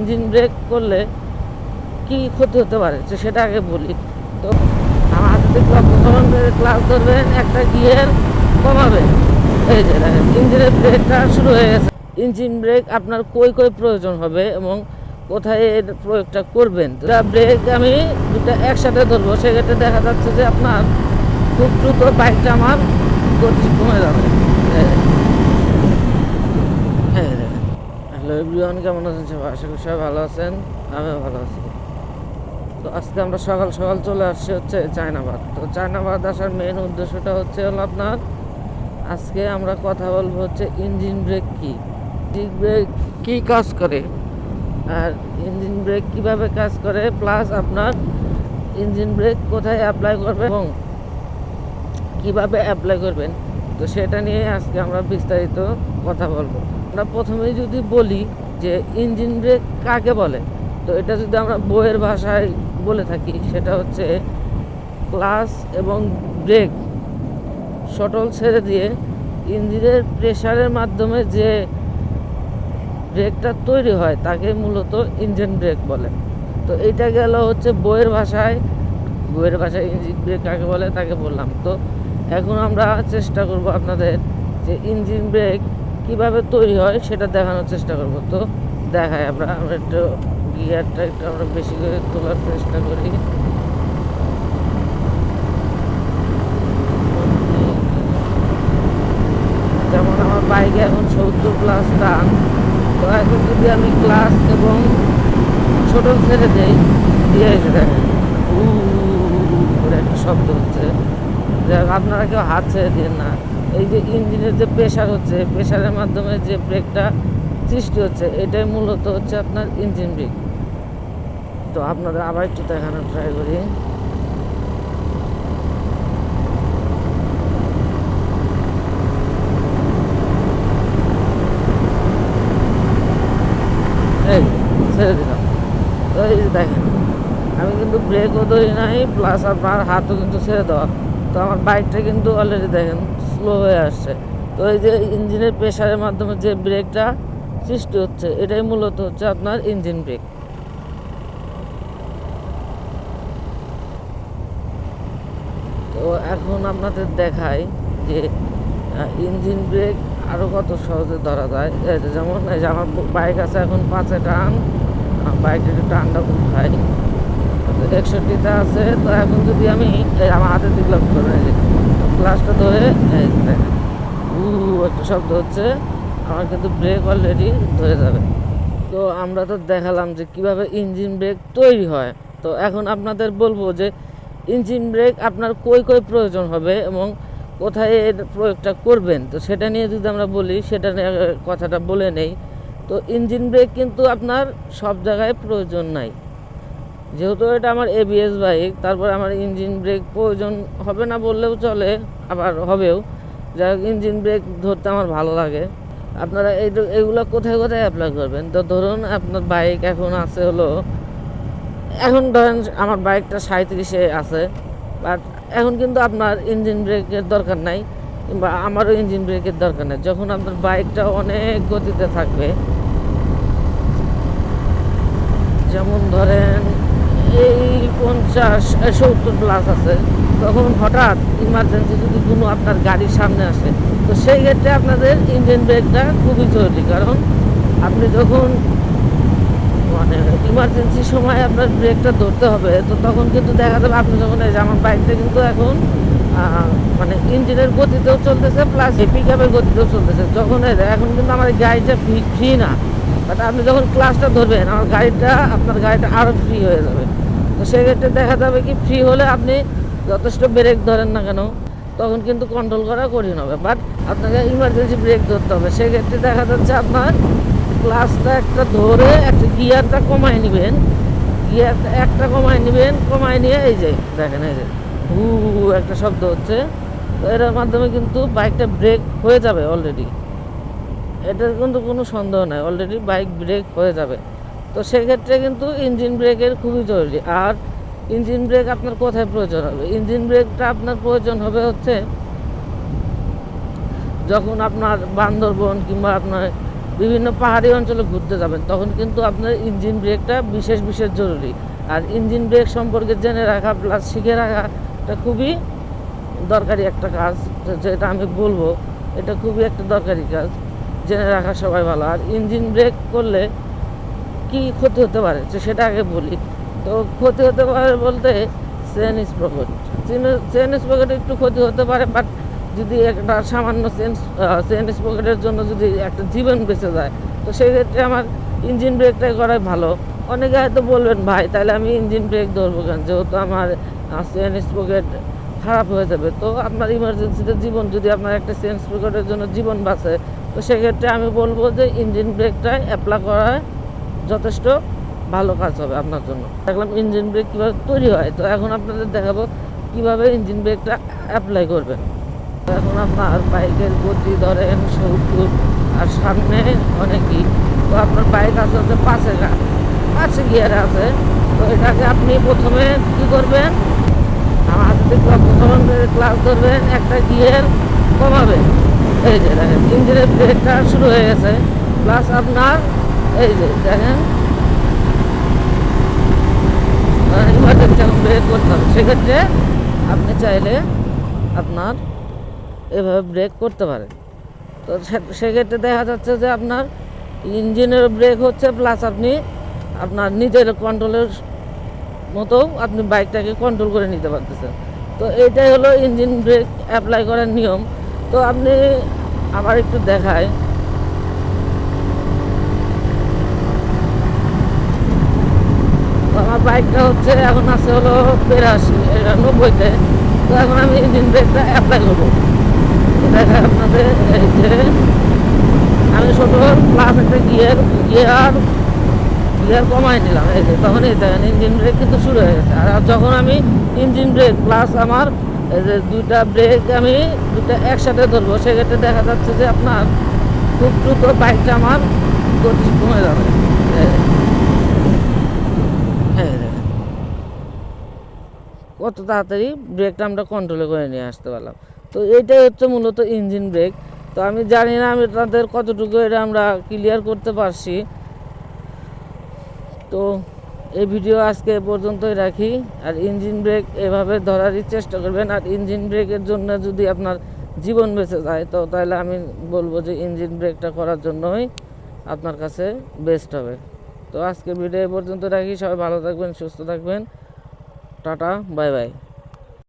Engine brake করলে কি ক্ষতি হতে পারে? তো সেটা আগে বলি। তো আমার হাতে ক্লাস ধরবেন, একটা গিয়ার কমাবে এই যে ইঞ্জিনের ব্রেকটা শুরু হয়ে গেছে। ইঞ্জিন ব্রেক আপনার কই কই প্রয়োজন হবে এবং কোথায় এর প্রয়োগটা করবেন? ব্রেক আমি দুটা একসাথে ধরবো, সেক্ষেত্রে দেখা যাচ্ছে যে আপনার খুব দ্রুত বাইকটা আমার গতি কমে যাবে এই যে। হ্যাঁ হ্যালো এভরিওয়ান কেমন আছেন সবাই? আশা করি সবাই ভালো আছেন। আমিও ভালো আছি। তো আজকে আমরা সকাল সকাল চলে আসছি হচ্ছে চায়নাবাদ। তো চায়নাবাদ আসার মেন উদ্দেশ্যটা হচ্ছে হলো আপনার, আজকে আমরা কথা বলব হচ্ছে ইঞ্জিন ব্রেক কি। ইঞ্জিন ব্রেক কি কাজ করে? আর ইঞ্জিন ব্রেক কীভাবে কাজ করে? প্লাস আপনার ইঞ্জিন ব্রেক কোথায় অ্যাপ্লাই করবে এবং কীভাবে অ্যাপ্লাই করবেন? তো সেটা নিয়ে আজকে আমরা বিস্তারিত কথা বলব। আমরা প্রথমেই যদি বলি যে ইঞ্জিন ব্রেক কাকে বলে, তো এটা যদি আমরা বইয়ের ভাষায় বলে থাকি, সেটা হচ্ছে ক্লাস এবং ব্রেক। শটল ছেড়ে দিয়ে ইঞ্জিনের প্রেশারের মাধ্যমে যে ব্রেকটা তৈরি হয়, তাকে মূলত ইঞ্জিন ব্রেক বলে। তো এইটা গেল হচ্ছে বইয়ের ভাষায়। বইয়ের ভাষায় ইঞ্জিন ব্রেক কাকে বলে, তাকে বললাম। তো এখন আমরা চেষ্টা করব আপনাদের যে ইঞ্জিন ব্রেক কীভাবে তৈরি হয় সেটা দেখানোর চেষ্টা করব তো দেখাই আমরা আমরা একটু গিয়ারটা একটু আমরা বেশি করে তোলার চেষ্টা করি যেমন আমার বাইকে এখন সত্তর প্লাস টান তো এখন যদি আমি ক্লাস এবং ছোট ছেড়ে দেই দিয়ে এসে দেখেন একটা শব্দ হচ্ছে আপনারা কেউ হাত ছেড়ে দিন না এই যে ইঞ্জিনের যে প্রেশার হচ্ছে প্রেশারের মাধ্যমে যে ব্রেকটা সৃষ্টি হচ্ছে, এটাই মূলত হচ্ছে আপনার ইঞ্জিন ব্রেক তো আপনাদের আবার একটু দেখানোর ট্রাই করি। এই, ছেড়ে দিলাম। তো এই দেখেন, আমি কিন্তু ব্রেকও ধরি নাই প্লাস আপনার হাতও কিন্তু ছেড়ে দেওয়া। তো আমার বাইকটা কিন্তু অলরেডি দেখেন স্লো হয়ে আসছে। তো এই যে ইঞ্জিনের প্রেশারের মাধ্যমে যে ব্রেকটা সৃষ্টি হচ্ছে, এটাই মূলত হচ্ছে আপনার ইঞ্জিন ব্রেক তো এখন আপনাদের দেখাই যে ইঞ্জিন ব্রেক আরও কত সহজে ধরা যায়। যেমন আমার বাইক আছে এখন পাঁচে টান বাইকটা একটু টানটা খুব খাই। একষট্টিতে আছে, তো এখন যদি আমি আমার হাতে দিক লক্ষ্য করে, এই যে গ্লাসটা ধরে একটা শব্দ হচ্ছে, আমার কিন্তু ব্রেক অলরেডি ধরে যাবে। তো আমরা তো দেখালাম যে কীভাবে ইঞ্জিন ব্রেক তৈরি হয়। তো এখন আপনাদের বলব যে ইঞ্জিন ব্রেক আপনার কই কই প্রয়োজন হবে এবং কোথায় এর প্রয়োগটা করবেন? তো সেটা নিয়ে যদি আমরা বলি, সেটা নিয়ে কথাটা বলে নেই। তো ইঞ্জিন ব্রেক কিন্তু আপনার সব জায়গায় প্রয়োজন নাই। যেহেতু এটা আমার এবিএস বাইক, তারপর আমার ইঞ্জিন ব্রেক প্রয়োজন হবে না বললেও চলে, আবার হবেও। যাই হোক, ইঞ্জিন ব্রেক ধরতে আমার ভালো লাগে। আপনারা এই এগুলো কোথায় কোথায় অ্যাপ্লাই করবেন? তো ধরুন আপনার বাইক এখন আছে হলো, এখন ধরেন আমার বাইকটা সাঁত্রিশে আছে বাট এখন কিন্তু আপনার ইঞ্জিন ব্রেকের দরকার নাই, কিংবা আমারও ইঞ্জিন ব্রেকের দরকার নেই। যখন আপনার বাইকটা অনেক গতিতে থাকবে, যেমন ধরেন এই পঞ্চাশ সত্তর প্লাস আছে। তখন হঠাৎ ইমার্জেন্সি যদি কোনো আপনার গাড়ির সামনে আসে, তো সেই ক্ষেত্রে আপনাদের ইঞ্জিন ব্রেকটা খুবই জরুরি। কারণ আপনি যখন মানে ইমার্জেন্সি সময় আপনার ব্রেকটা ধরতে হবে, তো তখন কিন্তু দেখা যাবে আপনি যখন এই যে আমার বাইকটা কিন্তু এখন মানে ইঞ্জিনের গতিতেও চলতেছে প্লাস পিক আপের গতিতেও চলতেছে। যখন এখন কিন্তু আমার গাড়িটা ফ্রি না। বাট আপনি যখন ক্লাসটা ধরবেন, আমার গাড়িটা, আপনার গাড়িটা আরও ফ্রি হয়ে যাবে। তো সেক্ষেত্রে দেখা যাবে কি ফ্রি হলে আপনি যথেষ্ট ব্রেক ধরেন না কেন, তখন কিন্তু কন্ট্রোল করা কঠিন হবে। বাট আপনাকে ইমার্জেন্সি ব্রেক ধরতে হবে। সেক্ষেত্রে দেখা যাচ্ছে আপনার ক্লাসটা একটা ধরে একটা গিয়ারটা কমায় নেবেন। গিয়ারটা একটা কমায় নেবেন, কমায় নিয়ে এই যে, দেখেন এই যে হু একটা শব্দ হচ্ছে। তো এটার মাধ্যমে কিন্তু বাইকটা ব্রেক হয়ে যাবে অলরেডি এটার কিন্তু কোনো সন্দেহ নাই অলরেডি বাইক ব্রেক হয়ে যাবে। তো সেক্ষেত্রে কিন্তু ইঞ্জিন ব্রেকের খুবই জরুরি। আর ইঞ্জিন ব্রেক আপনার কোথায় প্রয়োজন হবে? ইঞ্জিন ব্রেকটা আপনার প্রয়োজন হবে হচ্ছে যখন আপনার বান্দরবন কিংবা আপনার বিভিন্ন পাহাড়ি অঞ্চলে ঘুরতে যাবেন, তখন কিন্তু আপনার ইঞ্জিন ব্রেকটা বিশেষ বিশেষ জরুরি। আর ইঞ্জিন ব্রেক সম্পর্কে জেনে রাখা প্লাস শিখে রাখাটা খুবই দরকারি একটা কাজ, যেটা আমি বলব। এটা খুবই একটা দরকারি কাজ, জেনে রাখা সবাই ভালো। আর ইঞ্জিন ব্রেক করলে কি ক্ষতি হতে পারে? তো সেটা আগে বলি। তো ক্ষতি হতে পারে বলতে চেন স্প্রকেট চেন স্প্রকেটে একটু ক্ষতি হতে পারে বাট যদি একটা সামান্য চেন চেন স্প্রকেটের জন্য যদি একটা জীবন বেঁচে যায়, তো সেই ক্ষেত্রে আমার ইঞ্জিন ব্রেকটাই করাই ভালো। অনেকে হয়তো বলবেন, ভাই, তাহলে আমি ইঞ্জিন ব্রেক ধরবো কেন? যেহেতু আমার চেন স্প্রকেট খারাপ হয়ে যাবে। তো আপনার ইমার্জেন্সিতে জীবন, যদি আপনার একটা চেন স্প্রকেটের জন্য জীবন বাঁচে, তো সেক্ষেত্রে আমি বলব যে ইঞ্জিন ব্রেকটাই অ্যাপ্লাই করা যথেষ্ট ভালো কাজ হবে আপনার জন্য। দেখলাম ইঞ্জিন ব্রেক কীভাবে তৈরি হয়। তো এখন আপনাদের দেখাবো কীভাবে ইঞ্জিন ব্রেকটা অ্যাপ্লাই করবেন। এখন আপনার বাইকের গতি ধরেন সত্তর আর সামনে অনেকই। তো আপনার বাইক আছে হচ্ছে পাঁচে পাঁচে গিয়ারে আছে। তো এটাকে আপনি প্রথমে কি করবেন? আমার প্রথম ক্লাস ধরবেন, একটা গিয়ার কমাবেন। এই যে দেখেন ইঞ্জিনের ব্রেকটা শুরু হয়ে গেছে। প্লাস আপনার এই যে দেখেন। ইমার্জেন্সি এখন ব্রেক করতে হবে, সেক্ষেত্রে আপনি চাইলে আপনার এভাবে ব্রেক করতে পারেন। তো সেক্ষেত্রে দেখা যাচ্ছে যে আপনার ইঞ্জিনের ব্রেক হচ্ছে প্লাস আপনি আপনার নিজের কন্ট্রোলের মতো আপনি বাইকটাকে কন্ট্রোল করে নিতে পারতেছেন। তো এইটাই হলো ইঞ্জিন ব্রেক অ্যাপ্লাই করার নিয়ম। তো আপনি আবার একটু দেখায় তো আমার বাইকটা হচ্ছে এখন আছে হলো বিরাশি, এটা নব্বইতে। তো এখন আমি ইঞ্জিন ব্রেকটা অ্যাপ্লাই করব। তো দেখায় আপনাদের এই যে, আমি ছোট প্লাস একটা গিয়ার গিয়ার গিয়ার কমাই নিলাম এই যে, তখন এই দেখেন ইঞ্জিন ব্রেক কিন্তু শুরু হয়ে গেছে। আর যখন আমি ইঞ্জিন ব্রেক প্লাস আমার এই যে দুইটা ব্রেক আমি দুটা একসাথে ধরবো, সেক্ষেত্রে দেখা যাচ্ছে যে আপনার খুব দ্রুত বাইকটা আমার গতি কমে যাবে এই যে। এই দেখেন। কত তাড়াতাড়ি ব্রেকটা আমরা কন্ট্রোলে করে নিয়ে আসতে পারলাম। তো এটাই হচ্ছে মূলত ইঞ্জিন ব্রেক তো আমি জানি না আমি তাদের কতটুকু এটা আমরা ক্লিয়ার করতে পারছি। তো এই ভিডিও আজকে পর্যন্তই রাখি। আর ইঞ্জিন ব্রেক এভাবে ধরারই চেষ্টা করবেন। আর ইঞ্জিন ব্রেকের জন্য যদি আপনার জীবন বেঁচে যায়, তো তাহলে আমি বলব যে ইঞ্জিন ব্রেকটা করার জন্যই আপনার কাছে বেস্ট হবে। তো আজকে ভিডিও এ পর্যন্ত রাখি। সবাই ভালো থাকবেন, সুস্থ থাকবেন। টাটা বাই বাই।